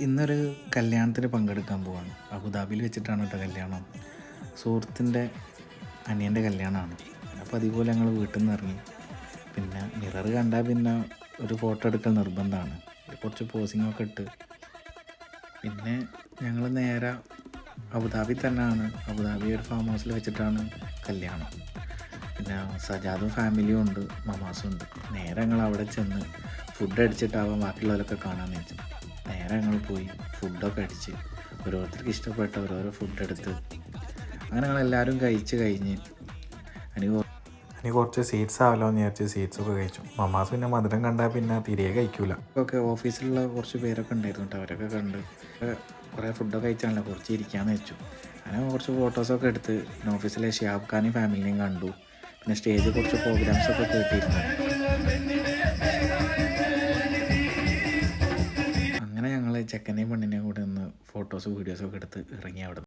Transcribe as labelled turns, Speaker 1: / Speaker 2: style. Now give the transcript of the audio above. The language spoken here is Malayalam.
Speaker 1: ഇന്നൊരു കല്യാണത്തിന് പങ്കെടുക്കാൻ പോവാണ്. അബുദാബിയിൽ വെച്ചിട്ടാണ് കേട്ടോ കല്യാണം. സുഹൃത്തിന്റെ അനിയന്റെ കല്യാണമാണ്. അപ്പോൾ അതുപോലെ ഞങ്ങൾ വീട്ടിൽ നിന്ന് ഇറങ്ങി. പിന്നെ മിറർ കണ്ടാൽ പിന്നെ ഒരു ഫോട്ടോ എടുക്കൽ നിർബന്ധമാണ്. കുറച്ച് പോസിങ്ങൊക്കെ ഇട്ട്. പിന്നെ ഞങ്ങൾ നേരെ അബുദാബി തന്നെയാണ്. അബുദാബി ഒരു ഫാം ഹൗസിൽ വെച്ചിട്ടാണ് കല്യാണം. പിന്നെ സജാദും ഫാമിലിയും ഉണ്ട് മമാസും ഉണ്ട്. നേരെ ഞങ്ങൾ അവിടെ ചെന്ന് ഫുഡ് അടിച്ചിട്ടാവാം ബാക്കിയുള്ളവരൊക്കെ കാണാമെന്ന് വെച്ചു നേരെ ഞങ്ങൾ പോയി ഫുഡൊക്കെ അടിച്ച് ഓരോരുത്തർക്ക് ഇഷ്ടപ്പെട്ട ഓരോരോ ഫുഡ് എടുത്ത് അങ്ങനെ ഞങ്ങൾ എല്ലാവരും കഴിച്ച് കഴിഞ്ഞ് എനിക്ക്
Speaker 2: ഇനി കുറച്ച് സീറ്റ്സ് ആവല്ലോ എന്ന് വിചാരിച്ച് സീറ്റ്സ് ഒക്കെ കഴിച്ചു. മമാസ് പിന്നെ മധുരം കണ്ടാൽ പിന്നെ തിരികെ കഴിക്കൂല.
Speaker 1: ഒക്കെ ഓഫീസിലുള്ള കുറച്ച് പേരൊക്കെ ഉണ്ടായിരുന്നു കേട്ടോ അവരൊക്കെ കണ്ട് കുറേ ഫുഡൊക്കെ കഴിച്ചാണല്ലോ കുറച്ച് ഇരിക്കാമെന്ന് വെച്ചു. അങ്ങനെ കുറച്ച് ഫോട്ടോസൊക്കെ എടുത്ത് പിന്നെ ഓഫീസിലെ ഷിയാബ് ഖാനും ഫാമിലിനെയും കണ്ടു. പിന്നെ സ്റ്റേജിൽ കുറച്ച് പ്രോഗ്രാംസ് ഒക്കെ കേട്ടിരുന്നു. ചെക്കനെയും പെണ്ണിനെയും കൂടെ ഒന്ന് ഫോട്ടോസ് വീഡിയോസൊക്കെ എടുത്ത് ഇറങ്ങി അവിടെ